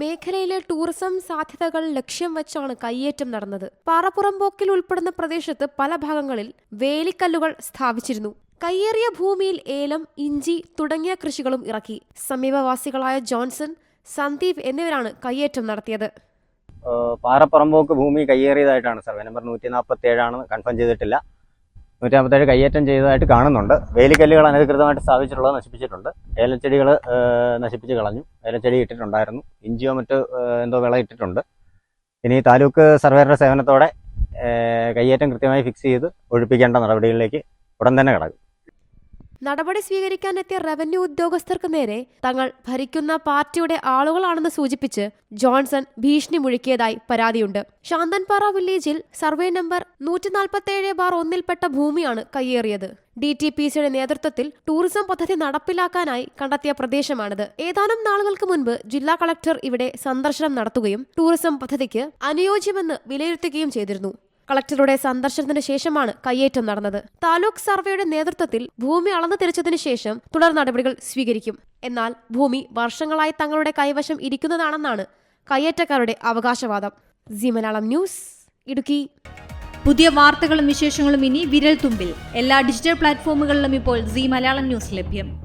മേഖലയിലെ ടൂറിസം സാധ്യതകൾ ലക്ഷ്യം വെച്ചാണ് കയ്യേറ്റം നടന്നത്. പാറപ്പുറംപോക്കിൽ ഉൾപ്പെടുന്ന പ്രദേശത്ത് പല ഭാഗങ്ങളിൽ വേലിക്കല്ലുകൾ സ്ഥാപിച്ചിരുന്നു. കയ്യേറിയ ഭൂമിയിൽ ഏലം ഇഞ്ചി തുടങ്ങിയ കൃഷികളും ഇറക്കി. സമീപവാസികളായ ജോൺസൺ സന്ദീപ് എന്നിവരാണ് കയ്യേറ്റം നടത്തിയത്. പാറപ്പുറം പാറപ്പുറമ്പോക്ക് ഭൂമി കയ്യേറിയതായിട്ടാണ്. സർവേ നമ്പർ നൂറ്റി നാൽപ്പത്തി ഏഴാണ് കൺഫേം ചെയ്തിട്ടില്ല. നൂറ്റി നാൽപ്പത്തേഴ് കയ്യേറ്റം ചെയ്തതായിട്ട് കാണുന്നുണ്ട്. വേലിക്കല്ലുകൾ അനധികൃതമായിട്ട് സ്ഥാപിച്ചിട്ടുള്ളത് നശിപ്പിച്ചിട്ടുണ്ട്. ഏലച്ചെടികൾ നശിപ്പിച്ച് കളഞ്ഞു. ഏലച്ചെടി ഇട്ടിട്ടുണ്ടായിരുന്നു. ഇഞ്ചിയോ മറ്റോ എന്തോ വിള ഇട്ടിട്ടുണ്ട്. ഇനി താലൂക്ക് സർവേയുടെ സേവനത്തോടെ കയ്യേറ്റം കൃത്യമായി ഫിക്സ് ചെയ്ത് ഒഴിപ്പിക്കേണ്ട നടപടികളിലേക്ക് ഉടൻ തന്നെ കടക്കും. നടപടി സ്വീകരിക്കാനെത്തിയ റവന്യൂ ഉദ്യോഗസ്ഥർക്ക് നേരെ തങ്ങൾ ഭരിക്കുന്ന പാർട്ടിയുടെ ആളുകളാണെന്ന് സൂചിപ്പിച്ച് ജോൺസൺ ഭീഷണി മുഴക്കിയതായി പരാതിയുണ്ട്. ശാന്തൻപാറ വില്ലേജിൽ സർവേ നമ്പർ നൂറ്റി നാൽപ്പത്തേഴ് ബാർ ഒന്നിൽപ്പെട്ട ഭൂമിയാണ് കയ്യേറിയത്. ഡി ടി പി സിയുടെ നേതൃത്വത്തിൽ ടൂറിസം പദ്ധതി നടപ്പിലാക്കാനായി കണ്ടെത്തിയ പ്രദേശമാണിത്. ഏതാനും നാളുകൾക്ക് മുൻപ് ജില്ലാ കളക്ടർ ഇവിടെ സന്ദർശനം നടത്തുകയും ടൂറിസം പദ്ധതിക്ക് അനുയോജ്യമെന്ന് വിലയിരുത്തുകയും ചെയ്തിരുന്നു. കളക്ടറുടെ സന്ദർശനത്തിന് ശേഷമാണ് കയ്യേറ്റം നടന്നത്. താലൂക്ക് സർവേയുടെ നേതൃത്വത്തിൽ ഭൂമി അളന്നു തിരിച്ചതിനു ശേഷം തുടർ നടപടികൾ സ്വീകരിക്കും. എന്നാൽ ഭൂമി വർഷങ്ങളായി തങ്ങളുടെ കൈവശം ഇരിക്കുന്നതാണെന്നാണ് കയ്യേറ്റക്കാരുടെ അവകാശവാദം. C Malayalam news Idukki. പുതിയ വാർത്തകളും വിശേഷങ്ങളും ഇനി വിരൽ തുമ്പിൽ എല്ലാ ഡിജിറ്റൽ പ്ലാറ്റ്ഫോമുകളിലും ഇപ്പോൾ സി മലയാളം ന്യൂസ് ലഭ്യം.